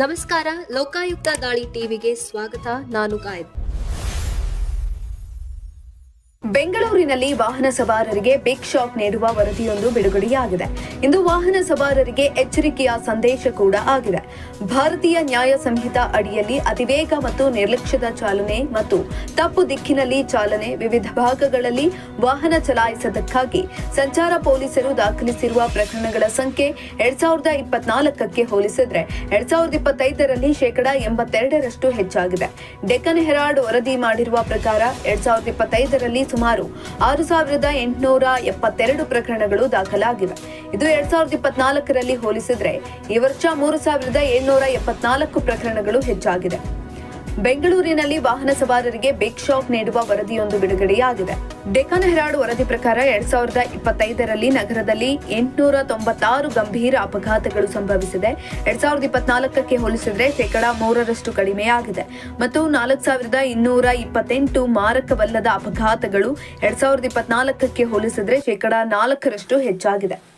ನಮಸ್ಕಾರ ಲೋಕಾಯುಕ್ತ ದಾಳಿ ಟಿವಿಗೆ ಸ್ವಾಗತ. ನಾನು ಗಾಯಬ್ ಬೆಂಗಳೂರಿನಲ್ಲಿ ವಾಹನ ಸವಾರರಿಗೆ ಬಿಗ್ ಶಾಕ್ ನೀಡುವ ವರದಿಯೊಂದು ಬಿಡುಗಡೆಯಾಗಿದೆ. ಇಂದು ವಾಹನ ಸವಾರರಿಗೆ ಎಚ್ಚರಿಕೆಯ ಸಂದೇಶ ಕೂಡ ಆಗಿದೆ. ಭಾರತೀಯ ನ್ಯಾಯ ಸಂಹಿತ ಅಡಿಯಲ್ಲಿ ಅತಿವೇಗ ಮತ್ತು ನಿರ್ಲಕ್ಷ್ಯದ ಚಾಲನೆ ಮತ್ತು ತಪ್ಪು ದಿಕ್ಕಿನಲ್ಲಿ ಚಾಲನೆ ವಿವಿಧ ಭಾಗಗಳಲ್ಲಿ ವಾಹನ ಚಲಾಯಿಸದಕ್ಕಾಗಿ ಸಂಚಾರ ಪೊಲೀಸರು ದಾಖಲಿಸಿರುವ ಪ್ರಕರಣಗಳ ಸಂಖ್ಯೆ ಎರಡ್ ಸಾವಿರದ ಇಪ್ಪತ್ನಾಲ್ಕಕ್ಕೆ ಹೋಲಿಸಿದ್ರೆ ಎರಡ್ ಸಾವಿರದ ಇಪ್ಪತ್ತೈದರಲ್ಲಿ ಶೇಕಡಾ ಎಂಬತ್ತೆರಡರಷ್ಟು ಹೆಚ್ಚಾಗಿದೆ. ಡೆಕ್ಕನ್ ಹೆರಾಡ್ ವರದಿ ಮಾಡಿರುವ ಪ್ರಕಾರ ಎರಡ್ ಸಾವಿರದ ಇಪ್ಪತ್ತೈದರಲ್ಲಿ ಸುಮಾರು ಆರು ಸಾವಿರದ ಎಂಟುನೂರ ಎಪ್ಪತ್ತೆರಡು ಪ್ರಕರಣಗಳು ದಾಖಲಾಗಿವೆ. ಇದು ಎರಡ್ ಸಾವಿರದ ಇಪ್ಪತ್ನಾಲ್ಕರಲ್ಲಿ ಹೋಲಿಸಿದ್ರೆ ಈ ವರ್ಷ ಮೂರು ಸಾವಿರದ ಏಳ್ನೂರ ಎಪ್ಪತ್ನಾಲ್ಕು ಪ್ರಕರಣಗಳು ಹೆಚ್ಚಾಗಿದೆ. ಬೆಂಗಳೂರಿನಲ್ಲಿ ವಾಹನ ಸವಾರರಿಗೆ ಬಿಗ್ ಶಾಕ್ ನೀಡುವ ವರದಿಯೊಂದು ಬಿಡುಗಡೆಯಾಗಿದೆ. ಡೆಕನ್ ಹೆರಾಡ್ ವರದಿ ಪ್ರಕಾರ ಎರಡ್ ಸಾವಿರದ ಇಪ್ಪತ್ತೈದರಲ್ಲಿ ನಗರದಲ್ಲಿ ಎಂಟುನೂರ ತೊಂಬತ್ತಾರು ಗಂಭೀರ ಅಪಘಾತಗಳು ಸಂಭವಿಸಿದೆ. ಎರಡ್ ಸಾವಿರದ ಇಪ್ಪತ್ನಾಲ್ಕಕ್ಕೆ ಹೋಲಿಸಿದರೆ ಶೇಕಡಾ ಮೂರರಷ್ಟು ಕಡಿಮೆಯಾಗಿದೆ. ಮತ್ತು ನಾಲ್ಕು ಸಾವಿರದ ಇನ್ನೂರ ಇಪ್ಪತ್ತೆಂಟು ಮಾರಕವಲ್ಲದ ಅಪಘಾತಗಳು ಎರಡ್ ಸಾವಿರದ ಇಪ್ಪತ್ನಾಲ್ಕಕ್ಕೆ ಹೋಲಿಸಿದರೆ ಶೇಕಡಾ ನಾಲ್ಕರಷ್ಟು ಹೆಚ್ಚಾಗಿದೆ.